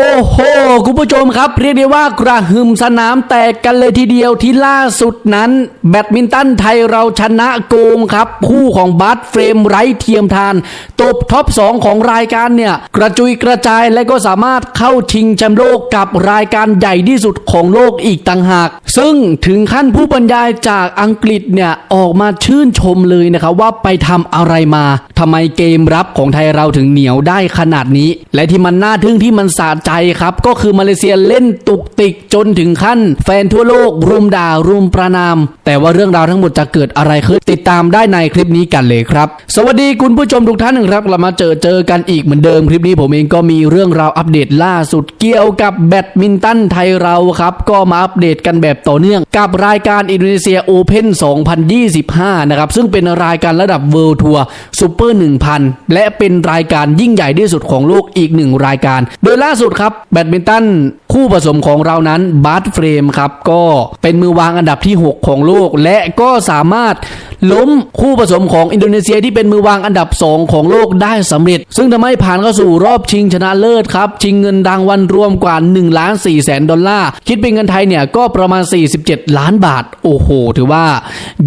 โอ้โห คุณผู้ชมครับ เรียกได้ว่ากระหึ่มสนามแตกกันเลยทีเดียวที่ล่าสุดนั้น แบดมินตันไทยเราชนะโกงครับ คู่ของบัสเฟรมไร้เทียมทาน ตบท็อป 2 ของรายการเนี่ย กระจุยกระจายและก็สามารถเข้าชิงแชมป์โลกกับรายการใหญ่ที่สุดของโลกอีกต่างหาก ซึ่งถึงขั้นผู้บรรยายจากอังกฤษเนี่ยออกมาชื่นชมเลยนะครับว่าไปทำอะไรมาทำไมเกมรับของไทยเราถึงเหนียวได้ขนาดนี้ และที่มันน่าทึ่งที่มันสะใจครับ ก็คือมาเลเซียเล่นตุกติกจนถึงขั้น แฟนทั่วโลกรุมด่ารุมประนาม แต่ว่าเรื่องราวทั้งหมดจะเกิดอะไรขึ้นติดตามได้ในคลิปนี้กันเลยครับ สวัสดีคุณผู้ชมทุกท่านครับเรามาเจอเจอกันอีกเหมือนเดิมคลิปนี้ผมเองก็มีเรื่องราวอัปเดตล่าสุดเกี่ยวกับแบดมินตันไทยเราครับ ก็มาอัปเดตกันแบบต่อเนื่อง กับรายการอินโดนีเซียโอเพน2025 นะครับ ซึ่งเป็นรายการระดับเวิลด์ทัวร์ซูเปอร์ 1000 และเป็นรายการยิ่งใหญ่ที่สุดของโลกอีกหนึ่งรายการ โดยล่าสุดครับแบดมินตันคู่ผสมของเรานั้นบาร์เฟรมครับก็เป็นมือวางอันดับที่ 6 ของโลก และก็สามารถล้มคู่ผสมของอินโดนีเซียที่เป็นมือวางอันดับ 2 ของโลกได้สำเร็จ ซึ่งทำให้ผ่านเข้าสู่รอบชิงชนะเลิศครับชิงเงินรางวัลรวมกว่า1ล้าน4แสนดอลลาร์คิดเป็นเงินไทยเนี่ยก็ประมาณ 47 ล้านบาท โอ้โห ถือว่า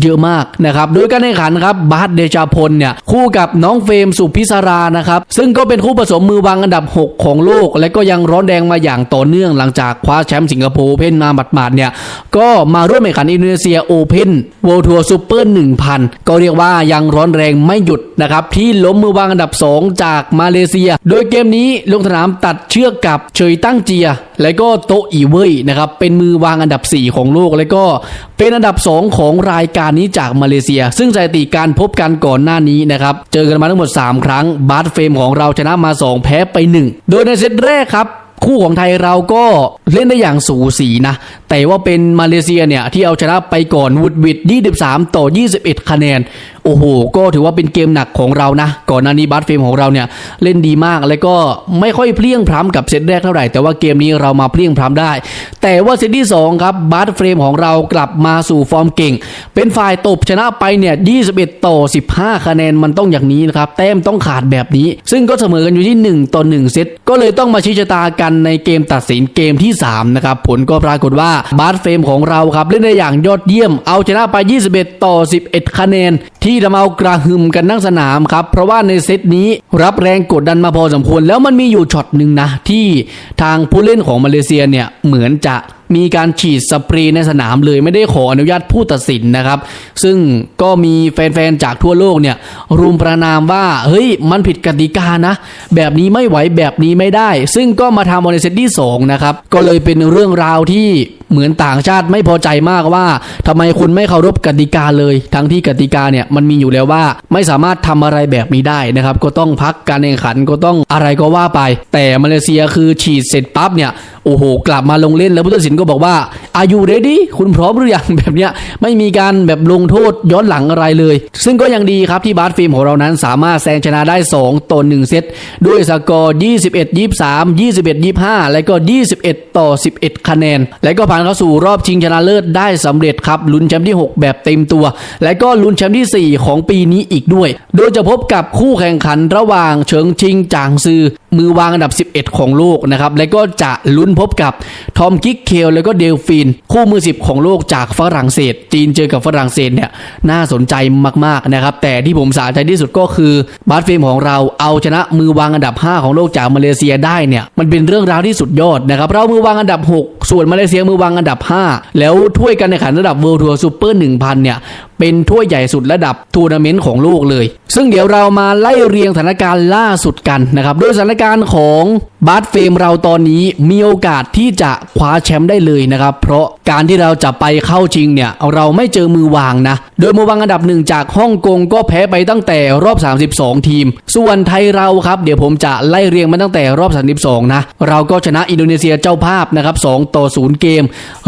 เยอะมากนะครับโดยการแข่งขันครับบาสเดชาพลเนี่ยคู่กับน้องเฟรมสุพิศรานะครับซึ่งก็เป็นคู่ผสมมือวางอันดับ 6 ของโลก และก็ยังร้อนแรงมาอย่างต่อเนื่องหลังจากคว้าแชมป์สิงคโปร์โอเพ่นมาหมาดๆเนี่ย ก็มาร่วมแข่งขันอินโดนีเซียโอเพ่นเวิลด์ทัวร์ซูเปอร์1,000 ก็เรียกว่ายังร้อนแรงไม่หยุดนะครับ ที่ล้มมือวางอันดับ 2 จากมาเลเซีย โดยเกมนี้ลงสนามตัดเชือกกับเฉยตั้งเจีย และก็โตอีเว่ยนะครับเป็นมือวางอันดับ 4 ของโลกและก็เป็นอันดับ 2 ของรายการนี้จากมาเลเซีย ซึ่งสถิติการพบกันก่อนหน้านี้นะครับ เจอกันมาทั้งหมด 3 ครั้ง บาสเฟมของเราชนะมา 2 แพ้ไป 1 โดยในเซตแรกครับ คู่ของไทยเราก็เล่นได้อย่างสูสีนะ แต่ว่าเป็นมาเลเซียเนี่ย ที่เอาชนะไปก่อนวุดวิด23 ต่อ 21 คะแนนโอ้โห ก็ถือว่าเป็นเกมหนักของเรานะ ก่อนหน้านี้บัสเฟรมของเราเนี่ยเล่นดีมาก แล้วก็ไม่ค่อยเพลียงพล้ำกับเซตแรกเท่าไหร่ แต่ว่าเกมนี้เรามาเพลียงพล้ำได้ แต่ว่าเซตที่2ครับบัสเฟรมของเรากลับมาสู่ฟอร์มเก่ง เป็นฝ่ายตบชนะไปเนี่ย 21 ต่อ 15 คะแนนมันต้องอย่างนี้นะครับ แต้มต้องขาดแบบนี้ ซึ่งก็เสมอกันอยู่ที่ 1 ต่อ 1 เซต ก็เลยต้องมาชี้ชะตากันในเกมตัดสินเกมที่3นะครับ ผลก็ปรากฏว่าบาสเฟรมของเราครับเล่นได้อย่างยอดเยี่ยม เอาชนะไป 21 ต่อ 11 คะแนน ที่ทำเอากระหึ่มกันทั้งสนามครับ เพราะว่าในเซตนี้รับแรงกดดันมาพอสมควร แล้วมันมีอยู่ช็อตหนึ่งนะ ที่ทางผู้เล่นของมาเลเซียเนี่ยเหมือนจะ มีการฉีดสเปรย์ในสนามเลยไม่ได้ขออนุญาตผู้ตัดสินนะครับ ซึ่งก็มีแฟนๆจากทั่วโลกเนี่ยรุมประนามว่าเฮ้ยมันผิดกติกานะ แบบนี้ไม่ไหวแบบนี้ไม่ได้ ซึ่งก็มาทำในเซตที่2นะครับก็เลยเป็นเรื่องราวที่เหมือนต่างชาติไม่พอใจมากว่าทำไมคุณไม่เคารพกติกาเลย ทั้งที่กติกาเนี่ยมันมีอยู่แล้วว่าไม่สามารถทำอะไรแบบนี้ได้นะครับ ก็ต้องพักการแข่งขันก็ต้องอะไรก็ว่าไป แต่มาเลเซียคือฉีดเสร็จปั๊บเนี่ยโอ้โห กลับมาลงเล่นแล้วผู้ตัดสินก็ก็บอกว่าอายุเรดี้คุณพร้อมหรือยังแบบเนี้ยไม่มีการแบบลงโทษย้อนหลังอะไรเลย ซึ่งก็ยังดีครับที่บาสฟิล์มของเรานั้นสามารถแซงชนะได้ 2ต่อ1เซตด้วยสกอร์ 21 23 21 25 และก็ 21 ต่อ 11 คะแนน และก็ผ่านเข้าสู่รอบชิงชนะเลิศได้สำเร็จครับลุ้นแชมป์ที่ 6 แบบเต็มตัว และก็ลุ้นแชมป์ที่ 4 ของปีนี้อีกด้วย โดยจะพบกับคู่แข่งขันระหว่างเฉิงชิงจางซือมือวางอันดับ 11 ของโลกนะครับและก็จะลุ้นพบกับทอมกิกเคลแล้วก็เดลฟิน คู่มือ 10 ของโลกจากฝรั่งเศส จีนเจอกับฝรั่งเศสเนี่ยน่าสนใจมากๆนะครับ แต่ที่ผมสาใจที่สุดก็คือบาสเฟมของเราเอาชนะมือวางอันดับ 5 ของโลกจากมาเลเซียได้เนี่ยมันเป็นเรื่องราวที่สุดยอดนะครับเรามือวางอันดับ 6 ส่วนมาเลเซียมือวางอันดับ 5 แล้วถ้วยการแข่งขันระดับเวิลด์ทัวร์ซูเปอร์1000เนี่ย เป็นถ้วยใหญ่สุดระดับทัวร์นาเมนต์ของโลกเลย ซึ่งเดี๋ยวเรามาไล่เรียงสถานการณ์ล่าสุดกันนะครับโดยสถานการณ์ของบาสเฟรมเราตอนนี้มีโอกาสที่จะคว้าแชมป์ได้เลยนะครับ เพราะการที่เราจะไปเข้าชิงเนี่ยเราไม่เจอมือวางนะ โดยมือวางอันดับหนึ่งจากฮ่องกงก็แพ้ไปตั้งแต่รอบ 32 ทีม ส่วนไทยเราครับ เดี๋ยวผมจะไล่เรียงมาตั้งแต่รอบ 32 นะ เราก็ชนะอินโดนีเซียเจ้าภาพนะครับ 2 ต่อ 0 เกม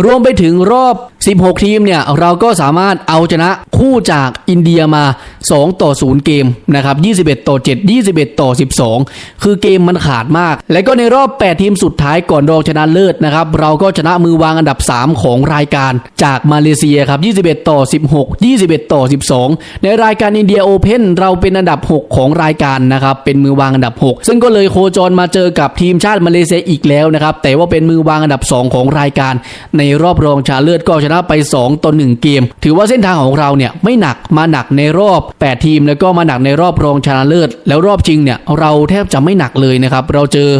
รวมไปถึงรอบ 16 ทีมเนี่ย เราก็สามารถเอาชนะคู่จากอินเดียมา 2 ต่อ 0 เกมนะครับ 21 ต่อ 7 21 ต่อ 12 คือเกมมันขาดมาก และก็ในรอบ 8 ทีมสุดท้ายก่อนรองชนะเลิศนะครับ เราก็ชนะมือวางอันดับ 3 ของรายการจากมาเลเซียครับ 21 ต่อ 16 21 ต่อ 12 ในรายการอินเดียโอเพนเราเป็นอันดับ 6 ของรายการนะครับเป็นมือวางอันดับ 6 ซึ่งก็เลยโคจรมาเจอกับทีมชาติมาเลเซียอีกแล้วนะครับแต่ว่าเป็นมือวางอันดับ 2 ของรายการ ในรอบรองชนะเลิศก็ชนะไป 2 ต่อ 1 เกม ถือว่าเส้นทางของเราเนี่ยไม่หนักมาหนักในรอบ 8 ทีมแล้วก็มาหนักในรอบรองชนะเลิศแล้วรอบชิงเนี่ยเราแทบจะไม่หนักเลยนะครับเราเจอ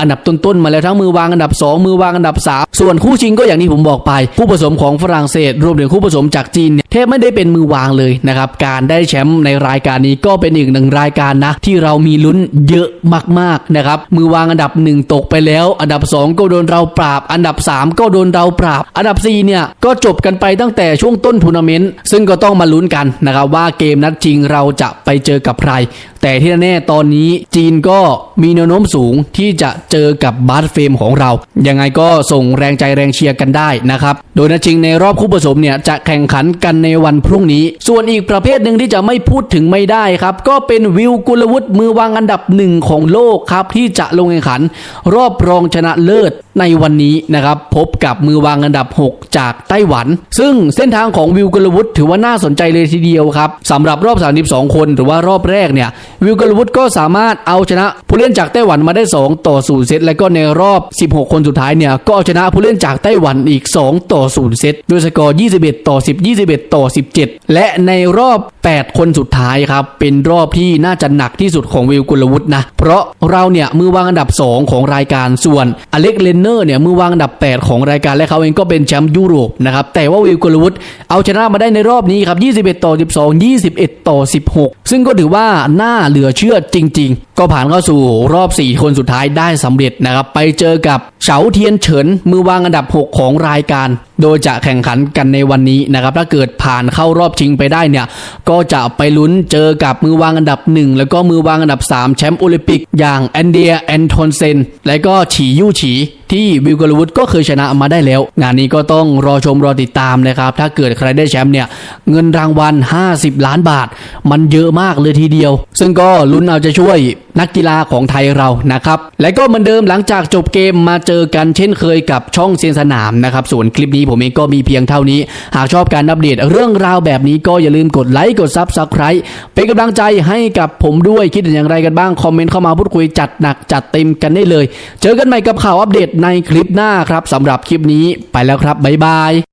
อันดับต้นๆมาแล้วทั้งมือวางอันดับ 2 มือวางอันดับ 3 ส่วนคู่ชิงก็อย่างที่ผมบอกไป คู่ผสมของฝรั่งเศส รวมถึงคู่ผสมจากจีนเนี่ย แทบไม่ได้เป็นมือวางเลยนะครับ การได้แชมป์ในรายการนี้ก็เป็นอีกหนึ่งรายการนะ ที่เรามีลุ้นเยอะมากๆนะครับ มือวางอันดับ 1 ตกไปแล้ว อันดับ 2 ก็โดนเราปราบ อันดับ 3 ก็โดนเราปราบ อันดับ4เนี่ยก็จบกันไปตั้งแต่ช่วงต้นทัวร์นาเมนต์ซึ่งก็ต้องมาลุ้นกันนะครับว่าเกมนัดชิงเราจะไปเจอกับใคร แต่ที่แน่ตอนนี้จีนก็มีแนวโน้มสูงที่จะเจอกับบาสเฟรมของเรา ยังไงก็ส่งแรงใจแรงเชียร์กันได้นะครับ โดยนัดชิงในรอบคู่ผสมเนี่ยจะแข่งขันกันในวันพรุ่งนี้ ส่วนอีกประเภทหนึ่งที่จะไม่พูดถึงไม่ได้ครับ ก็เป็นวิวกุลวุฒิมือวางอันดับหนึ่งของโลกครับ ที่จะลงแข่งขัน รอบรองชนะเลิศในวันนี้นะครับ พบกับมือวางอันดับ 6 จากไต้หวัน ซึ่งเส้นทางของวิวกุลวุฒิถือว่าน่าสนใจเลยทีเดียวครับสำหรับรอบ 32 คนหรือว่ารอบแรกเนี่ยวิวกลวุฒิก็สามารถเอาชนะผู้เล่นจากไต้หวันมาได้ 2 ต่อ0เซตและก็ในรอบ 16 คนสุดท้ายเนี่ยก็เอาชนะผู้เล่นจากไต้หวันอีก 2 ต่อ0เซตด้วยสกอร์ 21 ต่อ 10 21ต่อ 17 และในรอบ 8 คนสุดท้ายครับ เป็นรอบที่น่าจะหนักที่สุดของวิวกุลวุฒินะ เพราะเราเนี่ยมือวางอันดับ 2 ของรายการส่วนอเล็กเลนเนอร์เนี่ยมือวางอันดับ 8 ของรายการและเขาเองก็เป็นแชมป์ยุโรปนะครับแต่ว่าวิวกุลวุฒิเอาชนะมาได้ในรอบนี้ครับ21 ต่อ 12 21 ต่อ 16 ซึ่งก็ถือว่าน่าเหลือเชื่อจริง ๆก็ผ่านเข้าสู่รอบ 4 คนสุดท้ายได้สำเร็จนะครับ ไปเจอกับเฉาเทียนเฉิน มือวางอันดับ 6 ของรายการ โดยจะแข่งขันกันในวันนี้นะครับ ถ้าเกิดผ่านเข้ารอบชิงไปได้เนี่ย ก็จะไปลุ้นเจอกับมือวางอันดับ 1 แล้วก็มือวางอันดับ 3 แชมป์โอลิมปิก อย่างแอนเดียแอนโทนเซน และก็ฉียู่ฉี ที่วิลกลวุฒิก็เคยชนะมาได้แล้ว งานนี้ก็ต้องรอชมรอติดตามนะครับ ถ้าเกิดใครได้แชมป์เนี่ยเงินรางวัล 50 ล้านบาท มันเยอะมากเลยทีเดียว ซึ่งก็ลุ้นเอาจะช่วยนักกีฬาของไทยเรานะครับ และก็เหมือนเดิมหลังจากจบเกมมาเจอกันเช่นเคยกับช่องเซียนสนามนะครับ ส่วนคลิปนี้ผมเองก็มีเพียงเท่านี้ หากชอบการอัปเดตเรื่องราวแบบนี้ก็อย่าลืมกดไลค์กดซับสไคร b ์เป็นกำลังใจให้กับผมด้วยคิดเห็นอย่างไรกันบ้าง คอมเมนต์เข้ามาพูดคุยจัดหนักจัดเต็มกันได้เลย เจอกันใหม่กับข่าวอัปเดตในคลิปหน้าครับสำหรับคลิปนี้ไปแล้วครับบ๊ายบาย